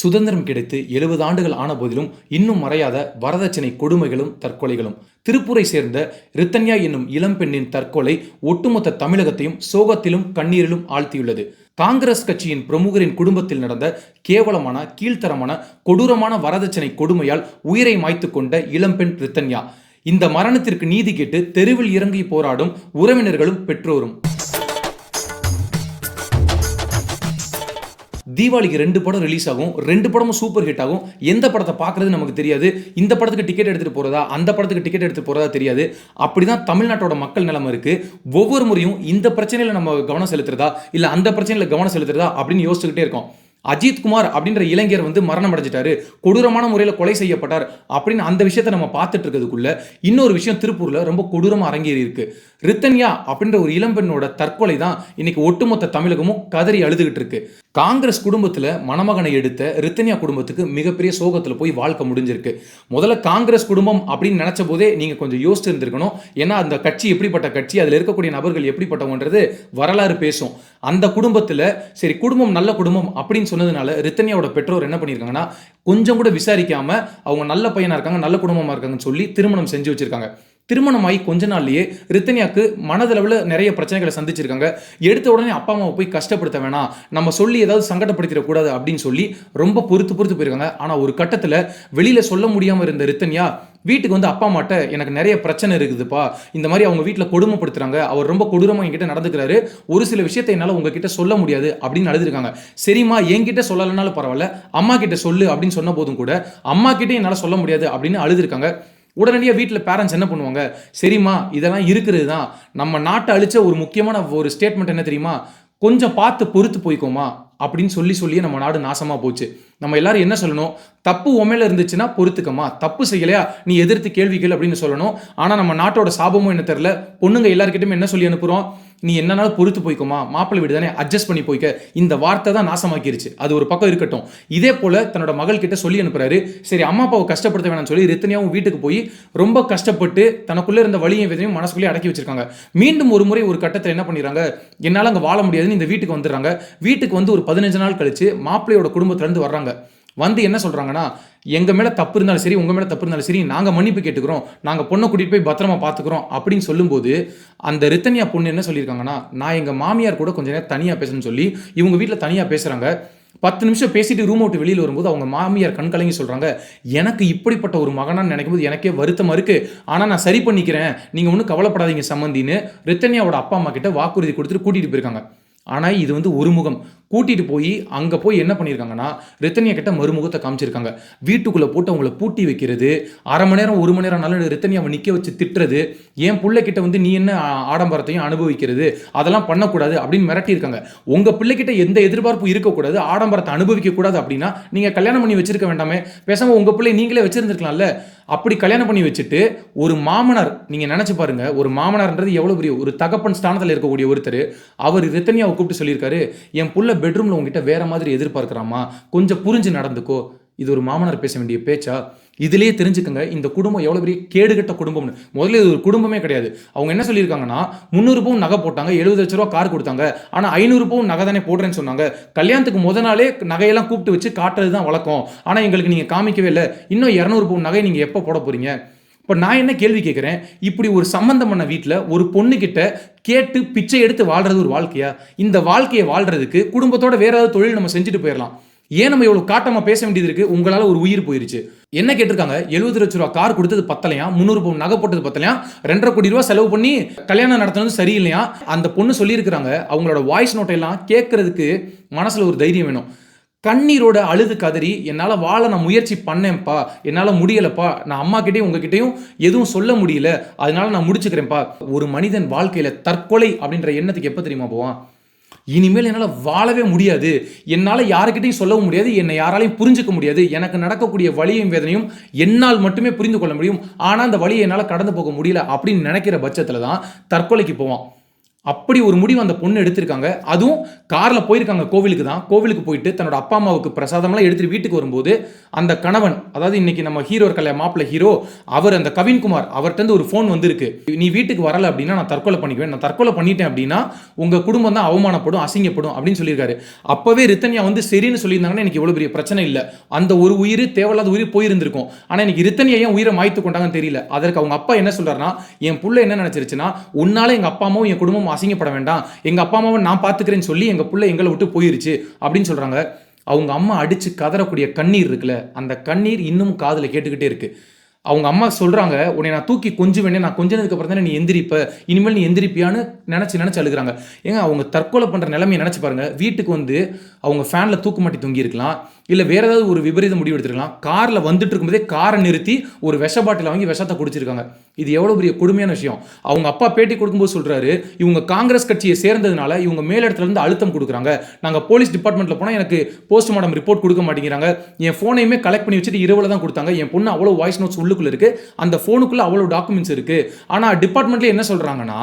சுதந்திரம் கிடைத்து எழுபது ஆண்டுகள் ஆன போதிலும் இன்னும் மறையாத வரதட்சணை கொடுமைகளும் தற்கொலைகளும். திருப்பூரை சேர்ந்த ரித்தன்யா என்னும் இளம்பெண்ணின் தற்கொலை ஒட்டுமொத்த தமிழகத்தையும் சோகத்திலும் கண்ணீரிலும் ஆழ்த்தியுள்ளது. காங்கிரஸ் கட்சியின் பிரமுகரின் குடும்பத்தில் நடந்த கேவலமான கீழ்த்தரமான கொடூரமான வரதட்சணை கொடுமையால் உயிரை மாய்த்து கொண்ட இளம்பெண் ரித்தன்யா. இந்த மரணத்திற்கு நீதி கேட்டு தெருவில் இறங்கி போராடும் உறவினர்களும் பெற்றோரும். தீபாவளிக்கு ரெண்டு படம் ரிலீஸ் ஆகும். ரெண்டு படமும் சூப்பர் ஹிட் ஆகும். எந்த படத்தை பார்க்குறது நமக்கு தெரியாது. இந்த படத்துக்கு டிக்கெட் எடுத்துகிட்டு போகிறதா அந்த படத்துக்கு டிக்கெட் எடுத்து போகிறதா தெரியாது. அப்படிதான் தமிழ்நாட்டோட மக்கள் நிலைமை இருக்குது ஒவ்வொரு முறையும் இந்த பிரச்சனையில் நம்ம கவனம் செலுத்துறதா இல்லை அந்த பிரச்சனையில் கவனம் செலுத்துறதா அப்படின்னு யோசிச்சுக்கிட்டே இருக்கோம். அஜித்குமார் அப்படின்ற இளைஞர் வந்து மரணம் அடைஞ்சிட்டாரு. கொடூரமான முறையில் கொலை செய்யப்பட்டார் அப்படின்னு அந்த விஷயத்தை நம்ம பார்த்துட்டு இருக்கிறதுக்குள்ள இன்னொரு விஷயம் திருப்பூரில் ரொம்ப கொடூரமாக அரங்கேறி இருக்குது ரித்தன்யா அப்படின்ற ஒரு இளம்பெண்ணோட தற்கொலை தான் இன்னைக்கு ஒட்டுமொத்த தமிழகமும் கதறி அழுதுகிட்டு இருக்கு. காங்கிரஸ் குடும்பத்தில் மணமகனை எடுத்த ரித்தன்யா குடும்பத்துக்கு மிகப்பெரிய சோகத்தில் போய் வாழ்க்கை முடிஞ்சிருக்கு. முதல்ல காங்கிரஸ் குடும்பம் அப்படின்னு நினைச்ச போதே நீங்கள் கொஞ்சம் யோசிச்சு இருந்திருக்கணும். ஏன்னா அந்த கட்சி எப்படிப்பட்ட கட்சி அதில் இருக்கக்கூடிய நபர்கள் எப்படிப்பட்டவன்றது வரலாறு பேசும். அந்த குடும்பத்தில் சரி குடும்பம் நல்ல குடும்பம் அப்படின்னு சொன்னதுனால ரித்தன்யாவோட பெற்றோர் என்ன பண்ணியிருக்காங்கன்னா கொஞ்சம் கூட விசாரிக்காமல் அவங்க நல்ல பையனாக இருக்காங்க நல்ல குடும்பமாக இருக்காங்கன்னு சொல்லி திருமணம் செஞ்சு வச்சுருக்காங்க. திருமணமாகி கொஞ்ச நாள்லயே ரித்தனியாக்கு மனதளவில் நிறைய பிரச்சனைகளை சந்திச்சிருக்காங்க. எடுத்த உடனே அப்பா அம்மாவை போய் கஷ்டப்படுத்த வேணாம். நம்ம சொல்லி ஏதாவது சங்கடப்படுத்திடக்கூடாது அப்படின்னு சொல்லி ரொம்ப பொறுத்து பொறுத்து போயிருக்காங்க. ஆனால் ஒரு கட்டத்தில் வெளியில் சொல்ல முடியாமல் இருந்த ரித்தன்யா வீட்டுக்கு வந்து அப்பா அம்மாட்ட எனக்கு நிறைய பிரச்சனை இருக்குதுப்பா. இந்த மாதிரி அவங்க வீட்டில் கொடுமைப்படுத்துறாங்க. அவர் ரொம்ப கொடூரமாக என்கிட்ட நடந்துக்கிறாரு. ஒரு சில விஷயத்தை என்னால் உங்ககிட்ட சொல்ல முடியாது அப்படின்னு அழுதுருக்காங்க. சரிம்மா என்கிட்ட சொல்லலைனாலும் பரவாயில்ல. அம்மா கிட்ட சொல்லு அப்படின்னு சொன்ன போதும் கூட அம்மா கிட்டே என்னால் சொல்ல முடியாது அப்படின்னு அழுதுருக்காங்க. உடனடியாக வீட்டில் பேரண்ட்ஸ் என்ன பண்ணுவாங்க? சரிம்மா இதெல்லாம் இருக்கிறது தான் நம்ம நாட்டை அழிச்ச ஒரு முக்கியமான ஒரு ஸ்டேட்மெண்ட் என்ன தெரியுமா? கொஞ்சம் பார்த்து பொறுத்து போய்க்கோமா? அப்படின்னு சொல்லி சொல்லியே நம்ம நாடு நாசமாக போச்சு. நம்ம எல்லாரும் என்ன சொல்லணும்? தப்பு உமையில இருந்துச்சுன்னா பொறுத்துக்கம்மா. தப்பு செய்யலையா? நீ எதிர்த்து கேள்விகள் அப்படின்னு சொல்லணும். ஆனால் நம்ம நாட்டோட சாபமும் என்ன தெரில பொண்ணுங்க எல்லாருக்கிட்டையும் என்ன சொல்லி அனுப்புகிறோம் நீ என்னனாலும் பொறுத்து போய்க்கோமா? மாப்பிள்ளை வீடு தானே? அட்ஜஸ்ட் பண்ணி போய்க்க. இந்த வார்த்தை தான் நாசமாக்கிருச்சு. அது ஒரு பக்கம் இருக்கட்டும். இதே போல தன்னோட மகள் கிட்ட சொல்லி அனுப்புறாரு. சரி அம்மா அப்பாவை கஷ்டப்படுத்த வேணாம்னு சொல்லி ரித்தனியாவும் வீட்டுக்கு போய் ரொம்ப கஷ்டப்பட்டு தனக்குள்ளே இருந்த வழியும் விதையும் மனசுக்குள்ளே அடக்கி வச்சிருக்காங்க. மீண்டும் ஒரு முறை ஒரு கட்டத்தில் என்ன பண்ணிடுறாங்க? என்னால் அங்கே வாழ முடியாதுன்னு இந்த வீட்டுக்கு வந்துடுறாங்க. வீட்டுக்கு வந்து ஒரு பதினஞ்சு நாள் கழிச்சு மாப்பிள்ளையோட குடும்பத்துலேருந்து வர்றாங்க. வந்து என்ன சொல்கிறாங்கன்னா எங்கள் மேலே தப்பு இருந்தாலும் சரி உங்கள் மேலே தப்பு இருந்தாலும் சரி நாங்கள் மன்னிப்பு கேட்டுக்கிறோம். நாங்கள் பொண்ணை கூட்டிகிட்டு போய் பத்திரமா பார்த்துக்குறோம் அப்படின்னு சொல்லும்போது அந்த ரித்தன்யா பொண்ணு என்ன சொல்லியிருக்காங்கன்னா நான் எங்கள் மாமியார் கூட கொஞ்ச நேரம் தனியாக பேசணும்னு சொல்லி இவங்க வீட்டில் தனியாக பேசுகிறாங்க பத்து நிமிஷம் பேசிட்டு ரூம் விட்டு வெளியில் வரும்போது அவங்க மாமியார் கண் கலங்கி சொல்கிறாங்க எனக்கு இப்படிப்பட்ட ஒரு மகனான்னு நினைக்கும் போது எனக்கே வருத்தமாக இருக்குது ஆனால் நான் சரி பண்ணிக்கிறேன். நீங்கள் ஒன்றும் கவலைப்படாதீங்க சம்மந்தின்னு ரித்தன்யாவோட அப்பா அம்மா கிட்ட வாக்குறுதி கொடுத்துட்டு கூட்டிகிட்டு போயிருக்காங்க. ஆனால் இது வந்து ஒரு முகம். போய் அங்கே போய் என்ன பண்ணியிருக்காங்கன்னா ரித்தனியா கிட்ட மறுமுகத்தை காமிச்சிருக்காங்க. வீட்டுக்குள்ளே போட்டு அவங்கள பூட்டி வைக்கிறது அரை மணி நேரம் ஒரு மணி நேரம் நல்ல ரித்தனியாவை நிற்க வச்சு திட்டுறது என் பிள்ளைக்கிட்ட வந்து நீ என்ன ஆடம்பரத்தையும் அனுபவிக்கிறது அதெல்லாம் பண்ணக்கூடாது அப்படின்னு மிரட்டியிருக்காங்க. உங்கள் பிள்ளைக்கிட்ட எந்த எதிர்பார்ப்பும் இருக்கக்கூடாது ஆடம்பரத்தை அனுபவிக்க கூடாது அப்படின்னா நீங்கள் கல்யாணம் பண்ணி வச்சிருக்க வேண்டாமே. பேசாமல் உங்கள் பிள்ளை நீங்களே வச்சுருந்துருக்கலாம்ல. அப்படி கல்யாணம் பண்ணி வச்சுட்டு ஒரு மாமனார் நீங்கள் நினச்சி பாருங்கள் ஒரு மாமனார்ன்றது எவ்வளோ பெரிய ஒரு தகப்பன் ஸ்தானத்தில் இருக்கக்கூடிய ஒருத்தர் அவர் ரித்தனியாவை கூப்பிட்டு சொல்லியிருக்காரு என் புள்ள பெட்ரூமில் உங்ககிட்ட வேறு மாதிரி எதிர்பார்க்குறாமா கொஞ்சம் புரிஞ்சு நடந்துக்கோ. இது ஒரு மாமனார் பேச வேண்டிய பேச்சா? இதிலேயே தெரிஞ்சுக்கங்க இந்த குடும்பம் எவ்வளோ பெரிய கேடுகட்ட குடும்பம்னு. முதல்ல இது ஒரு குடும்பமே கிடையாது. அவங்க என்ன சொல்லியிருக்காங்கன்னா முந்நூறு பவுன் நகை போட்டாங்க எழுபது லட்ச ரூபா கார் கொடுத்தாங்க ஆனால் ஐநூறு பவுன் நகை தானே போடுறேன்னு சொன்னாங்க. கல்யாணத்துக்கு முத நாளே நகையெல்லாம் கூப்பிட்டு வச்சு காட்டுறது தான் வழக்கம். ஆனால் எங்களுக்கு நீங்கள் காமிக்கவே இல்லை. இன்னும் இரநூறு பவுன் நகை நீங்கள் எப்போ போட போறீங்க? இப்போ நான் என்ன கேள்வி கேட்குறேன் இப்படி ஒரு சம்மந்தம் பண்ண வீட்டில் ஒரு பொண்ணுக்கிட்ட கேட்டு பிச்சை எடுத்து வாழ்றது ஒரு வாழ்க்கையா? இந்த வாழ்க்கையை வாழ்றதுக்கு குடும்பத்தோட வேற ஏதாவது தொழில் நம்ம செஞ்சுட்டு போயிடலாம் ஏன் நம்ம இவ்வளோ காட்டமாக பேச வேண்டியது இருக்குது உங்களால் ஒரு உயிர் போயிருச்சு. என்ன கேட்டிருக்காங்க? எழுபது லட்ச ரூபா கார் கொடுத்தது பத்தலையா? முந்நூறு பவுன் நகை போட்டது பத்தலையா? ரெண்டரை கோடி ரூபா செலவு பண்ணி கல்யாணம் நடத்துனது சரியில்லையா? அந்த பொண்ணு சொல்லியிருக்கிறாங்க அவங்களோட வாய்ஸ் நோட்டையெல்லாம் கேட்கறதுக்கு மனசில் ஒரு தைரியம் வேணும். கண்ணீரோட அழுது கதறி என்னால் வாழ நான் முயற்சி பண்ணேன்ப்பா. என்னால் முடியலப்பா. நான் அம்மாக்கிட்டேயும் உங்ககிட்டயும் எதுவும் சொல்ல முடியல. அதனால நான் முடிச்சுக்கிறேன்ப்பா. ஒரு மனிதன் வாழ்க்கையில் தற்கொலை அப்படின்ற எண்ணத்துக்கு எப்போ தெரியுமா போவான்? இனிமேல் என்னால் வாழவே முடியாது. என்னால் யாருக்கிட்டையும் சொல்லவும் முடியாது. என்னை யாராலையும் புரிஞ்சுக்க முடியாது. எனக்கு நடக்கக்கூடிய வழியும் வேதனையும் என்னால் மட்டுமே புரிந்து கொள்ள முடியும். ஆனால் அந்த வழியை என்னால் கடந்து போக முடியல அப்படின்னு நினைக்கிற பட்சத்தில் தான் தற்கொலைக்கு போவான். அப்படி ஒரு முடிவு அந்த பொண்ணு எடுத்திருக்காங்க. அதுவும் காரில் போயிருக்காங்க கோவிலுக்கு தான். கோவிலுக்கு போயிட்டு தன்னோட அப்பா அம்மாவுக்கு பிரசாதம்லாம் எடுத்துட்டு வீட்டுக்கு வரும்போது அந்த கணவன் அதாவது இன்னைக்கு நம்ம ஹீரோ இருக்கல மாப்பிள்ள ஹீரோ அவர் அந்த கவின்குமார் அவர்கிட்ட ஒரு ஃபோன் வந்திருக்கு. நீ வீட்டுக்கு வரல அப்படின்னா நான் தற்கொலை பண்ணிக்குவேன். நான் தற்கொலை பண்ணிட்டேன் அப்படின்னா உங்க குடும்பம் தான் அவமானப்படும் அசிங்கப்படும் அப்படின்னு சொல்லியிருக்காரு. அப்பவே ரித்தன்யா வந்து சரின்னு சொல்லியிருந்தாங்கன்னா எனக்கு இவ்வளவு பெரிய பிரச்சனை இல்லை. அந்த ஒரு உயிர் தேவையில்லாத உயிர் போயிருந்திருக்கும். ஆனா எனக்கு ரித்தன்யா ஏன் உயிரை மாய்த்து கொண்டாங்கன்னு தெரியல. அதற்கு அவங்க அப்பா என்ன சொல்றாருன்னா என் புள்ள என்ன நினைச்சிருச்சுன்னா உன்னால எங்க அப்பா அம்மாவும் என் அசிங்கப்பட வேண்டாம். எங்கள் அப்பா அம்மாவை நான் பார்த்துக்கிறேன்னு சொல்லி எங்கள் பிள்ளை எங்களை விட்டு போயிருச்சு அப்படின்னு சொல்றாங்க. அவங்க அம்மா அடிச்சு கதறக்கூடிய கண்ணீர் இருக்குல்ல அந்த கண்ணீர் இன்னும் காதில் கேட்டுக்கிட்டே இருக்கு. அவங்க அம்மா சொல்கிறாங்க உன்னை நான் தூக்கி கொஞ்சுவேனே நான் கொஞ்சனதுக்கு அப்புறம் தானே நீ எந்திரிப்ப. இனிமேல் நீ எந்திரிப்பியான்னு நினச்சி நினச்சி அழுகுறாங்க. ஏங்க அவங்க தற்கொலை பண்ணுற நிலைமையை நினச்சி பாருங்கள் வீட்டுக்கு வந்து அவங்க ஃபேனில் தூக்கு மாட்டி தொங்கி இல்லை வேறு ஏதாவது ஒரு விபரீத முடிவு எடுத்துருக்கலாம். காரில் வந்துட்டு இருக்கும்போதே காரை நிறுத்தி ஒரு விஷ பாட்டில் வாங்கி விஷத்தை குடிச்சிருக்காங்க. இது எவ்வளோ பெரிய கொடுமையான விஷயம். அவங்க அப்பா பேட்டி கொடுக்கும்போது சொல்கிறாரு இவங்க காங்கிரஸ் கட்சியை சேர்ந்ததுனால இவங்க மேலிடத்துல இருந்து அழுத்தம் கொடுக்குறாங்க. நாங்கள் போலீஸ் டிபார்ட்மெண்ட்டில் போனால் எனக்கு போஸ்ட்மார்ட்டம் ரிப்போர்ட் கொடுக்க மாட்டேங்கிறாங்க. என் ஃபோனையுமே கலெக்ட் பண்ணி வச்சுட்டு இரவில் தான் கொடுத்தாங்க. என் பொண்ணு அவ்வளோ வாய்ஸ் நோட்ஸ் உள்ளுக்குள்ளே இருக்கு. அந்த போனுக்குள்ள அவ்வளவு டாக்குமெண்ட்ஸ் இருக்கு. ஆனா டிபார்ட்மெண்ட்ல என்ன சொல்றாங்கன்னா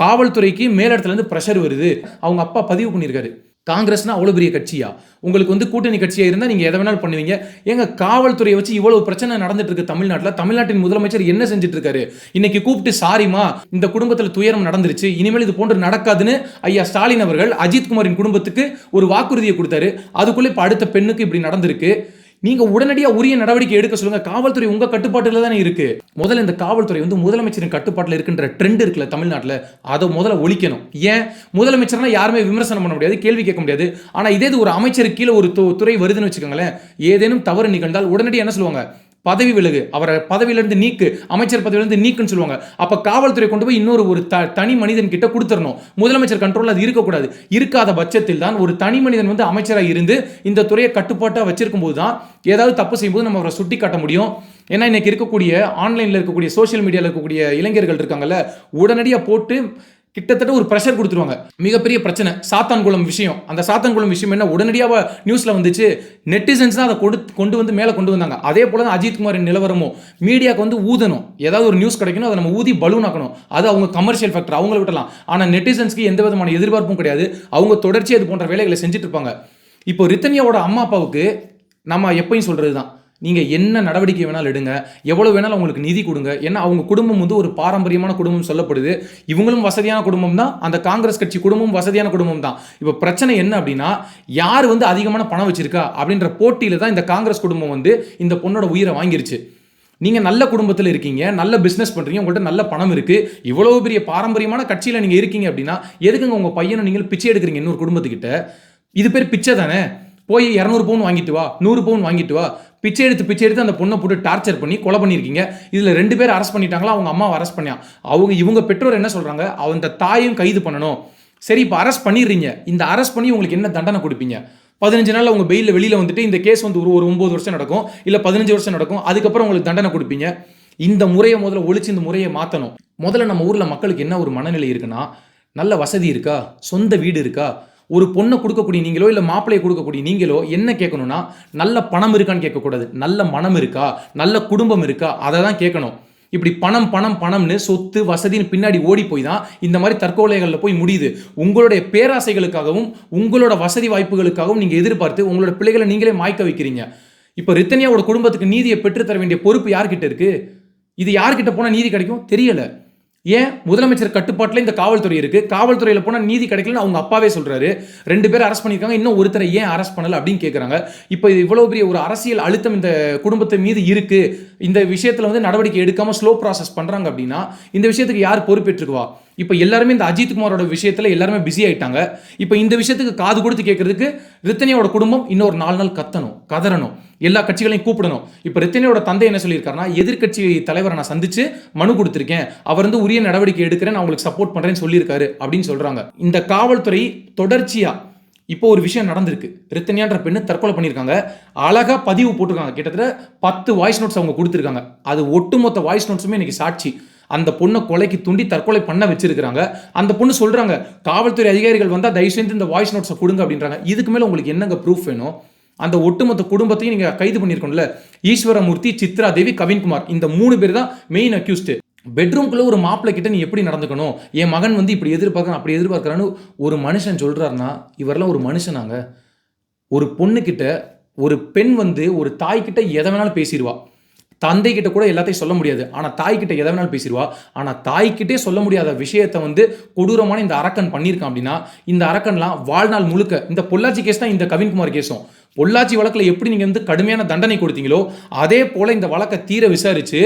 காவல்துறைக்கு மேலிடத்துல இருந்து ப்ரெஷர் வருது. அவங்க அப்பா பதிவு பண்ணியிருக்காரு. காங்கிரஸ்னா அவ்வளோ பெரிய கட்சியா? உங்களுக்கு வந்து கூட்டணி கட்சியா இருந்தால் நீங்கள் எதை வேணாலும் பண்ணுவீங்க. எங்கள் காவல்துறையை வச்சு இவ்வளவு பிரச்சனை நடந்துட்டு இருக்கு தமிழ்நாட்டில். தமிழ்நாட்டின் முதலமைச்சர் என்ன செஞ்சுட்டு இருக்காரு இன்னைக்கு கூப்பிட்டு சாரிமா இந்த குடும்பத்தில் துயரம் நடந்துருச்சு. இனிமேல் இது போன்று நடக்காதுன்னு ஐயா ஸ்டாலின் அவர்கள் அஜித் குமாரின் குடும்பத்துக்கு ஒரு வாக்குறுதியை கொடுத்தாரு. அதுக்குள்ளே இப்போ அடுத்த பெண்ணுக்கு இப்படி நடந்திருக்கு. நீங்க உடனடியாக உரிய நடவடிக்கை எடுக்க சொல்லுங்க. காவல்துறை உங்க கட்டுப்பாட்டில் தானே இருக்கு. முதல்ல இந்த காவல்துறை வந்து முதலமைச்சரின் கட்டுப்பாட்டில் இருக்கின்ற ட்ரெண்ட் இருக்குல்ல தமிழ்நாட்டில் அதை முதல்ல ஒழிக்கணும். ஏன்? முதலமைச்சர்னா யாருமே விமர்சனம் பண்ண முடியாது கேள்வி கேட்க முடியாது. ஆனால் இதே இது ஒரு அமைச்சருக்கு கீழே ஒரு துறை வருதுன்னு வச்சுக்கோங்களேன். ஏதேனும் தவறு நிகழ்ந்தால் உடனடியாக என்ன சொல்லுவாங்க? பதவி விலகு அவரை பதவியிலிருந்து நீக்கு அமைச்சர் பதவியிலிருந்து நீக்குன்னு சொல்லுவாங்க. அப்போ காவல்துறை கொண்டு போய் இன்னொரு ஒரு த தனி மனிதன் கிட்ட கொடுத்துடணும் முதலமைச்சர் கண்ட்ரோலில் அது இருக்கக்கூடாது. இருக்காத பட்சத்தில் தான் ஒரு தனி மனிதன் வந்து அமைச்சராக இருந்து இந்த துறையை கட்டுப்பாட்டாக வச்சிருக்கும் போது தான் ஏதாவது தப்பு செய்யும்போது நம்ம அவரை சுட்டி காட்ட முடியும். ஏன்னா இன்னைக்கு இருக்கக்கூடிய ஆன்லைனில் இருக்கக்கூடிய சோஷியல் மீடியாவில் இருக்கக்கூடிய இளைஞர்கள் இருக்காங்கல்ல உடனடியாக போட்டு கிட்டத்தட்ட ஒரு ப்ரெஷர் கொடுத்துருவாங்க. மிகப்பெரிய பிரச்சனை. சாத்தான்குளம் விஷயம். அந்த சாத்தான்குளம் விஷயம் என்ன? உடனடியாக நியூஸில் வந்துச்சு. நெட்டிசன்ஸ் தான் அதை கொடு கொண்டு வந்து மேலே கொண்டு வந்தாங்க. அதே போல தான் அஜித் குமாரின் நிலவரமும். மீடியாவுக்கு வந்து ஊதணும். ஏதாவது ஒரு நியூஸ் கிடைக்கணும் அதை நம்ம ஊதி பலூன் ஆக்கணும். அது அவங்க கமர்ஷியல் ஃபேக்டர் அவங்கள விட்டலாம். ஆனால் நெட்டிசன்ஸ்க்கு எந்த விதமான எதிர்பார்ப்பும் கிடையாது. அவங்க தொடர்ச்சியாக இது போன்ற வேலைகளை செஞ்சுட்டு இருப்பாங்க. இப்போ ரித்தனியாவோட அம்மா அப்பாவுக்கு நம்ம எப்பயும் சொல்கிறது தான் நீங்கள் என்ன நடவடிக்கை வேணாலும் எடுங்க. எவ்வளோ வேணாலும் அவங்களுக்கு நிதி கொடுங்க. ஏன்னா அவங்க குடும்பம் வந்து ஒரு பாரம்பரியமான குடும்பம் சொல்லப்படுது. இவங்களும் வசதியான குடும்பம் தான் அந்த காங்கிரஸ் கட்சி குடும்பம் வசதியான குடும்பம் தான் இப்போ பிரச்சனை என்ன அப்படின்னா யார் வந்து அதிகமான பணம் வச்சிருக்கா அப்படின்ற போட்டியில் தான் இந்த காங்கிரஸ் குடும்பம் வந்து இந்த பொண்ணோட உயிரை வாங்கிருச்சு. நீங்கள் நல்ல குடும்பத்தில் இருக்கீங்க நல்ல பிஸ்னஸ் பண்ணுறீங்க உங்கள்கிட்ட நல்ல பணம் இருக்குது இவ்வளோ பெரிய பாரம்பரியமான கட்சியில் நீங்கள் இருக்கீங்க அப்படின்னா எதுக்குங்க உங்கள் பையனை நீங்கள் பிச்சை எடுக்கிறீங்க இன்னொரு குடும்பத்துக்கிட்ட? இது பேர் பிச்சை தானே? போய் இரநூறு பவுன் வாங்கிட்டு வா நூறு பவுன் வாங்கிட்டு வா. பிச்சை எடுத்து பிச்சை எடுத்து அந்த பொண்ணை போட்டு டார்ச்சர் பண்ணி கொலை பண்ணியிருக்கீங்க. இதில் ரெண்டு பேர் அரெஸ்ட் பண்ணிட்டாங்களா? அவங்க அம்மாவை அரெஸ்ட் பண்ணியா? அவங்க இவங்க பெற்றோர் என்ன சொல்கிறாங்க அந்த தாயும் கைது பண்ணணும். சரி இப்போ அரெஸ்ட் பண்ணிடுறீங்க. இந்த அரெஸ்ட் பண்ணி உங்களுக்கு என்ன தண்டனை கொடுப்பீங்க? பதினஞ்சு நாள் அவங்க பெயிலில் வெளியில் வந்துட்டு இந்த கேஸ் வந்து ஒரு ஒரு ஒம்பது வருஷம் நடக்கும். இல்லை பதினஞ்சு வருஷம் நடக்கும். அதுக்கப்புறம் உங்களுக்கு தண்டனை கொடுப்பீங்க. இந்த முறையை முதல்ல ஒழிச்சு இந்த முறையை மாற்றணும் முதல்ல நம்ம ஊரில் மக்களுக்கு என்ன ஒரு மனநிலை இருக்குன்னா நல்ல வசதி இருக்கா? சொந்த வீடு இருக்கா? ஒரு பொண்ணை கொடுக்கக்கூடிய நீங்களோ இல்லை மாப்பிள்ளையை கொடுக்கக்கூடிய நீங்களோ என்ன கேட்கணும்னா நல்ல பணம் இருக்கான்னு கேட்கக்கூடாது. நல்ல மனம் இருக்கா? நல்ல குடும்பம் இருக்கா? அதை தான் கேட்கணும். இப்படி பணம் பணம் பணம்னு சொத்து வசதின்னு பின்னாடி ஓடி போய் தான் இந்த மாதிரி தற்கொலைகளில் போய் முடியுது. உங்களுடைய பேராசைகளுக்காகவும் உங்களோட வசதி வாய்ப்புகளுக்காகவும் நீங்கள் எதிர்பார்த்து உங்களோட பிள்ளைகளை நீங்களே மாய்க்க வைக்கிறீங்க. இப்போ ரித்தனியாவோட குடும்பத்துக்கு நீதியை பெற்றுத்தர வேண்டிய பொறுப்பு யார்கிட்ட இருக்குது இது யார்கிட்ட போனால் நீதி கிடைக்கும்? தெரியலை. ஏன் முதலமைச்சர் கட்டுப்பாட்டில் இந்த காவல்துறை இருக்கு? காவல்துறையில் போனால் நீதி கிடைக்கலன்னு அவங்க அப்பாவே சொல்றாரு. ரெண்டு பேர் அரெஸ்ட் பண்ணியிருக்காங்க. இன்னும் ஒருத்தரை ஏன் அரெஸ்ட் பண்ணல அப்படின்னு கேட்குறாங்க இப்போ இது இவ்வளோ பெரிய ஒரு அரசியல் அழுத்தம் இந்த குடும்பத்து மீது இருக்கு. இந்த விஷயத்தில் வந்து நடவடிக்கை எடுக்காமல் ஸ்லோ ப்ராசஸ் பண்ணுறாங்க அப்படின்னா இந்த விஷயத்துக்கு யார் பொறுப்பேற்றுக்குவா? இப்போ எல்லாருமே இந்த அஜித் குமாரோட விஷயத்தில் எல்லாருமே பிஸி ஆகிட்டாங்க இப்போ இந்த விஷயத்துக்கு காது கொடுத்து கேட்கறதுக்கு ரித்தனியோட குடும்பம் இன்னொரு நாலு நாள் கத்தணும் கதறணும். எல்லா கட்சிகளையும் கூப்பிடணும். இப்போ ரித்தனியோட தந்தை என்ன சொல்லியிருக்காருன்னா எதிர்க்கட்சி தலைவரை நான் சந்திச்சு மனு கொடுத்துருக்கேன். அவர் வந்து உரிய நடவடிக்கை எடுக்கிறேன் நான் உங்களுக்கு சப்போர்ட் பண்ணுறேன்னு சொல்லியிருக்காரு அப்படின்னு சொல்கிறாங்க இந்த காவல்துறை தொடர்ச்சியாக இப்போ ஒரு விஷயம் நடந்திருக்கு. ரித்தனியான்ற பெண்ணு தற்கொலை பண்ணியிருக்காங்க. அழகாக பதிவு போட்டிருக்காங்க. கிட்டத்தட்ட பத்து வாய்ஸ் நோட்ஸ் அவங்க கொடுத்துருக்காங்க. அது ஒட்டுமொத்த வாய்ஸ் நோட்ஸுமே இன்னைக்கு சாட்சி. அந்த பொண்ணை கொலைக்கு துண்டி தற்கொலை பண்ண வச்சிருக்கிறாங்க. அந்த பொண்ணு சொல்கிறாங்க காவல்துறை அதிகாரிகள் வந்தால் தயவு செஞ்சு இந்த வாய்ஸ் நோட்ஸை கொடுங்க அப்படின்றாங்க. இதுக்கு மேலே உங்களுக்கு என்னங்க ப்ரூஃப் வேணும்? அந்த ஒட்டுமொத்த குடும்பத்தையும் நீங்கள் கைது பண்ணியிருக்கோம்ல. ஈஸ்வரமூர்த்தி சித்ரா தேவி கவின்குமார் இந்த மூணு பேர் தான் மெயின் அக்யூஸ்டு பெட்ரூம்குள்ளே ஒரு மாப்பிள்ளை கிட்ட நீ எப்படி நடந்துக்கணும்? என் மகன் வந்து இப்படி எதிர்பார்க்குறான் அப்படி எதிர்பார்க்குறான்னு ஒரு மனுஷன் சொல்கிறாருன்னா இவரெல்லாம் ஒரு மனுஷனாங்க. ஒரு பொண்ணுக்கிட்ட ஒரு பெண் வந்து ஒரு தாய்கிட்ட எதை வேணாலும் பேசிடுவா. தந்தை கிட்ட கூட எல்லாத்தையும் சொல்ல முடியாது. ஆனால் தாய்கிட்ட எதை வேணாலும் பேசிடுவா. ஆனால் தாய்கிட்டே சொல்ல முடியாத விஷயத்தை வந்து கொடூரமான இந்த அரக்கன் பண்ணியிருக்கான் அப்படின்னா இந்த அரக்கன்லாம் வாழ்நாள் முழுக்க இந்த பொள்ளாச்சி கேஸ் தான் இந்த கவின்குமார் கேஸும் பொள்ளாச்சி வழக்கில் எப்படி நீங்கள் வந்து கடுமையான தண்டனை கொடுத்தீங்களோ அதே போல் இந்த வழக்கை தீர விசாரிச்சு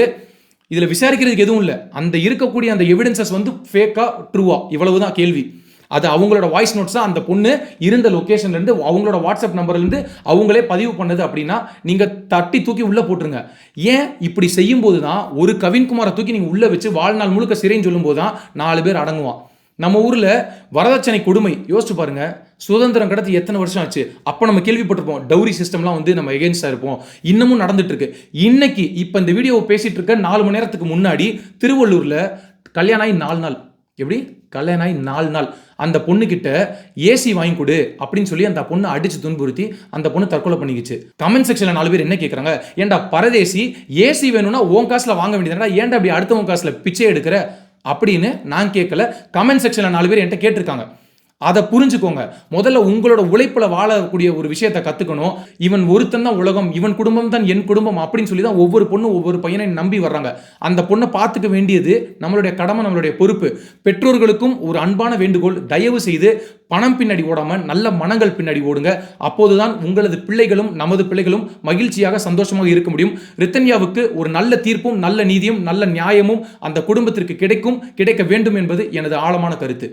இதில் விசாரிக்கிறதுக்கு எதுவும் இல்லை. அந்த இருக்கக்கூடிய அந்த எவிடன்சஸ் வந்து ஃபேக்கா ட்ரூவா இவ்வளவு தான் கேள்வி. அது அவங்களோட வாய்ஸ் நோட்ஸாக அந்த பொண்ணு இருந்த லொக்கேஷன்லேருந்து அவங்களோட வாட்ஸ்அப் நம்பர்லேருந்து அவங்களே பதிவு பண்ணது அப்படின்னா நீங்கள் தட்டி தூக்கி உள்ளே போட்டுருங்க. ஏன் இப்படி செய்யும் போது தான் ஒரு கவின்குமாரை தூக்கி நீங்கள் உள்ளே வச்சு வாழ்நாள் முழுக்க சிறைன்னு சொல்லும்போது தான் நாலு பேர் அடங்குவான். நம்ம ஊரில் வரதட்சணை கொடுமை யோசிச்சு பாருங்க. சுதந்திரம் கடத்தி எத்தனை வருஷம் ஆச்சு? அப்போ நம்ம கேள்விப்பட்டிருப்போம் டவுரி சிஸ்டம்லாம் வந்து நம்ம எகென்ஸ்டாக இருப்போம். இன்னமும் நடந்துட்டு இருக்கு இன்னைக்கு இப்போ இந்த வீடியோவை பேசிட்டு இருக்க நாலு மணி நேரத்துக்கு முன்னாடி திருவள்ளூரில் கல்யாணம் ஆகி நாலு நாள். எப்படி? கல்யாணம் ஆகி நாலு நாள். அந்த பொண்ணுக்கிட்ட ஏசி வாங்கி கொடு அப்படின்னு சொல்லி அந்த பொண்ணை அடிச்சு துன்புறுத்தி அந்த பொண்ணு தற்கொலை பண்ணிக்கிச்சு. கமெண்ட் செக்ஷன்ல நாலு பேர் என்ன கேட்குறாங்க ஏன்டா பரதேசி ஏசி வேணும்னா உன் காசுல வாங்க வேண்டியதுடா ஏன்டா அப்படி அடுத்தவங்க காசுல பிச்சை எடுக்கிற? அப்படின்னு நான் கேட்கல கமெண்ட் செக்ஷன்ல நாலு பேர் என்கிட்ட கேட்டிருக்காங்க. அதை புரிஞ்சுக்கோங்க. முதல்ல உங்களோட உழைப்பில் வாழக்கூடிய ஒரு விஷயத்தை கற்றுக்கணும் இவன் ஒருத்தன் தான் உலகம் இவன் குடும்பம் தான் என் குடும்பம் அப்படின்னு சொல்லி தான் ஒவ்வொரு பொண்ணும் ஒவ்வொரு பையனை நம்பி வர்றாங்க. அந்த பொண்ணை பார்த்துக்க வேண்டியது நம்மளுடைய கடமை நம்மளுடைய பொறுப்பு. பெற்றோர்களுக்கும் ஒரு அன்பான வேண்டுகோள் தயவு செய்து பணம் பின்னாடி ஓடாமல் நல்ல மனங்கள் பின்னாடி ஓடுங்க. அப்போதுதான் உங்களது பிள்ளைகளும் நமது பிள்ளைகளும் மகிழ்ச்சியாக சந்தோஷமாக இருக்க முடியும். ரித்தன்யாவுக்கு ஒரு நல்ல தீர்ப்பும் நல்ல நீதியும் நல்ல நியாயமும் அந்த குடும்பத்திற்கு கிடைக்கும் கிடைக்க வேண்டும் என்பது எனது ஆழமான கருத்து.